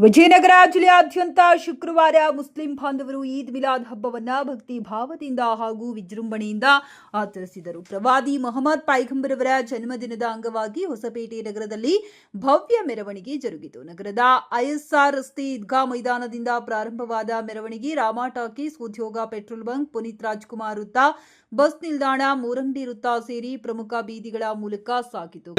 ವಿಜಯನಗರ ಜಿಲ್ಲೆಯಾದ್ಯಂತ ಶುಕ್ರವಾರ ಮುಸ್ಲಿಂ ಬಾಂಧವರು ಈದ್ ಮಿಲಾದ್ ಹಬ್ಬವನ್ನ ಭಕ್ತಿ ಭಾವದಿಂದ ಹಾಗೂ ವಿಜೃಂಭಣೆಯಿಂದ ಆಚರಿಸಿದರು. ಪ್ರವಾದಿ ಮೊಹಮ್ಮದ್ ಪೈಗಂಬರವರ ಜನ್ಮದಿನದ ಅಂಗವಾಗಿ ಹೊಸಪೇಟೆ ನಗರದಲ್ಲಿ ಭವ್ಯ ಮೆರವಣಿಗೆ ಜರುಗಿತು. ನಗರದ ಐಎಸ್ಆರ್ ರಸ್ತೆ ಈದ್ಗಾ ಮೈದಾನದಿಂದ ಪ್ರಾರಂಭವಾದ ಮೆರವಣಿಗೆ Rama talkies Udyoga petrol bunk Puneeth Rajkumar ವೃತ್ತ ಬಸ್ ನಿಲ್ದಾಣ ಮೂರಂಗಿ ವೃತ್ತ ಸೇರಿ ಪ್ರಮುಖ ಬೀದಿಗಳ ಮೂಲಕ ಸಾಗಿತು.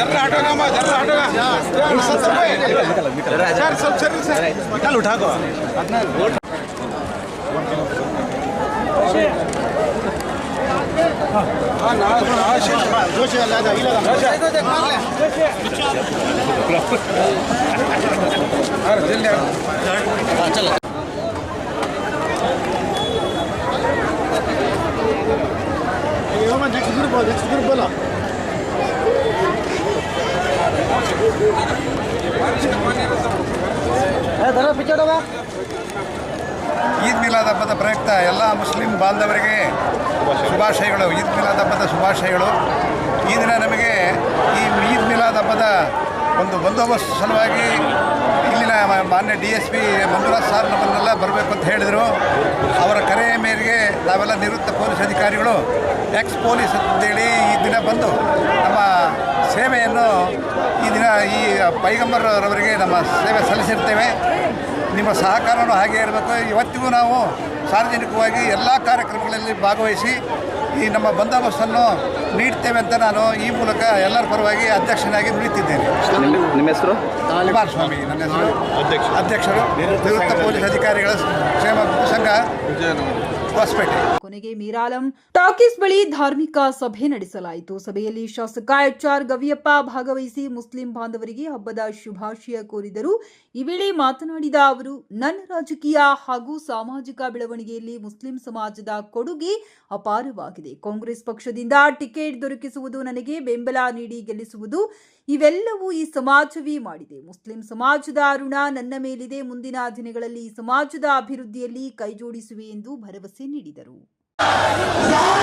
ಈದ್ ಮಿಲಾದ್ ಹಬ್ಬದ ಪ್ರಯುಕ್ತ ಎಲ್ಲ ಮುಸ್ಲಿಂ ಬಾಂಧವರಿಗೆ ಶುಭಾಶಯಗಳು. ಈದ್ ಮಿಲಾದ್ ಹಬ್ಬದ ಶುಭಾಶಯಗಳು. ಈ ದಿನ ನಮಗೆ ಈ ಈದ್ ಮಿಲಾದ್ ಹಬ್ಬದ ಒಂದು ಬಂದೋಬಸ್ತ್ ಸಲುವಾಗಿ ಇಲ್ಲಿನ ಮಾನ್ಯ D S P Manjunath sir ನಮ್ಮನ್ನೆಲ್ಲ ಬರಬೇಕು ಅಂತ ಹೇಳಿದರು. ಅವರ ಕರೆಯ ಮೇರೆಗೆ ನಾವೆಲ್ಲ ನಿವೃತ್ತ ಪೊಲೀಸ್ ಅಧಿಕಾರಿಗಳು ಎಕ್ಸ್ ಪೊಲೀಸ್ ಅಂತೇಳಿ ಈ ದಿನ ಬಂದು ನಮ್ಮ ಸೇವೆಯನ್ನು ಈ ದಿನ ಈ ಪೈಗಂಬರ್ರವರಿಗೆ ನಮ್ಮ ಸೇವೆ ಸಲ್ಲಿಸಿರ್ತೇವೆ. ನಿಮ್ಮ ಸಹಕಾರನೂ ಹಾಗೆ ಇರಬೇಕು. ಇವತ್ತಿಗೂ ನಾವು ಸಾರ್ವಜನಿಕವಾಗಿ ಎಲ್ಲ ಕಾರ್ಯಕ್ರಮಗಳಲ್ಲಿ ಭಾಗವಹಿಸಿ ಈ ನಮ್ಮ ಬಂದೋಬಸ್ತನ್ನು ನೀಡ್ತೇವೆ ಅಂತ ನಾನು ಈ ಮೂಲಕ ಎಲ್ಲರ ಪರವಾಗಿ ಅಧ್ಯಕ್ಷನಾಗಿ ನುಡಿತಿದ್ದೇನೆ ನಿಮ್ಮ ಹೆಸರು? ಕುಮಾರಸ್ವಾಮಿ ನನ್ನ ಹೆಸರು. ಅಧ್ಯಕ್ಷರು. ನಿವೃತ್ತ ಪೊಲೀಸ್ ಅಧಿಕಾರಿಗಳ ಕ್ಷೇಮ ಸಂಘ. ಹೊಸಪೇಟೆ. ಕೊನೆಗೆ ಮೀರಾಲಂ. ಟಾಕೀಸ್ ಬಳಿ ಧಾರ್ಮಿಕ ಸಭೆ ನಡೆಸಲಾಯಿತು. ಸಭೆಯಲ್ಲಿ ಶಾಸಕ ಎಚ್ಆರ್ ಗವಿಯಪ್ಪ ಭಾಗವಹಿಸಿ ಮುಸ್ಲಿಂ ಬಾಂಧವರಿಗೆ ಹಬ್ಬದ ಶುಭಾಶಯ ಕೋರಿದರು. ಈ ವೇಳೆ ಮಾತನಾಡಿದ ಅವರು, ನನ್ನ ರಾಜಕೀಯ ಹಾಗೂ ಸಾಮಾಜಿಕ ಬೆಳವಣಿಗೆಯಲ್ಲಿ ಮುಸ್ಲಿಂ ಸಮಾಜದ ಕೊಡುಗೆ ಅಪಾರವಾಗಿದೆ. ಕಾಂಗ್ರೆಸ್ ಪಕ್ಷದಿಂದ ಟಿಕೆಟ್ ದೊರಕಿಸುವುದು ನನಗೆ ಬೆಂಬಲ ನೀಡಿ ಗೆಲ್ಲಿಸುವುದು. ಇವೆಲ್ಲವೂ ಈ ಸಮಾಜವೇ ಮಾಡಿದೆ. ಮುಸ್ಲಿಂ ಸಮಾಜದ ಋಣ ನನ್ನ ಮೇಲಿದೆ. ಮುಂದಿನ ದಿನಗಳಲ್ಲಿ ಸಮಾಜದ ಅಭಿವೃದ್ಧಿಯಲ್ಲಿ ಕೈಜೋಡಿಸುವೆ ಎಂದು ಭರವಸೆ ನೀಡಿದರು. सुभान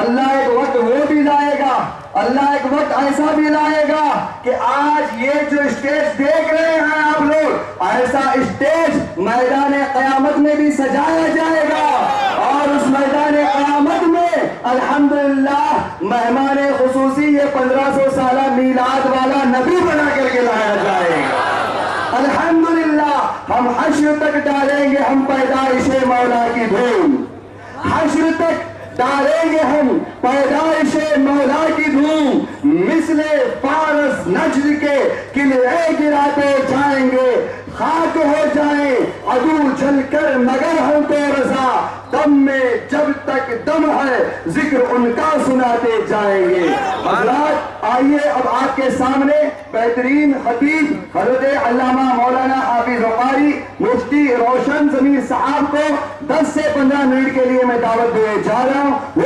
अल्लाह एक वक्त वो भी लाएगा, अल्लाह एक वक्त ऐसा भी लाएगा कि आज ये जो स्टेज देख रहे हैं आप लोग, ऐसा स्टेज मैदान कयामत में भी सजाया जाएगा। और उस मैदान कयामत में, अल्हम्दुलिल्लाह, मेहमान खसूसी ये 1500 साल मीलाद वाला नबी बना करके लाया जाएगा। अल्हम्दुलिल्लाह, हम हश्र तक डालेंगे हम पैदाइश मौला की धूम। हश्र तक डालेंगे हम पैदाइश मौला की धूम। मिसले फारस नज़र के किले गिराते जाएँगे। खाक हो जाए अदू जलकर मगर हम तो रजा। दम में जब तक दम है, ज़िक्र उनका सुनाते जाएँगे। आइए अब आपके सामने बेहतरीन खतीब हज़रत अल्लामा रोशन जमीर साहब को 10 से 15 मिनट के लिए मैं दावत देने जा रहा हूँ।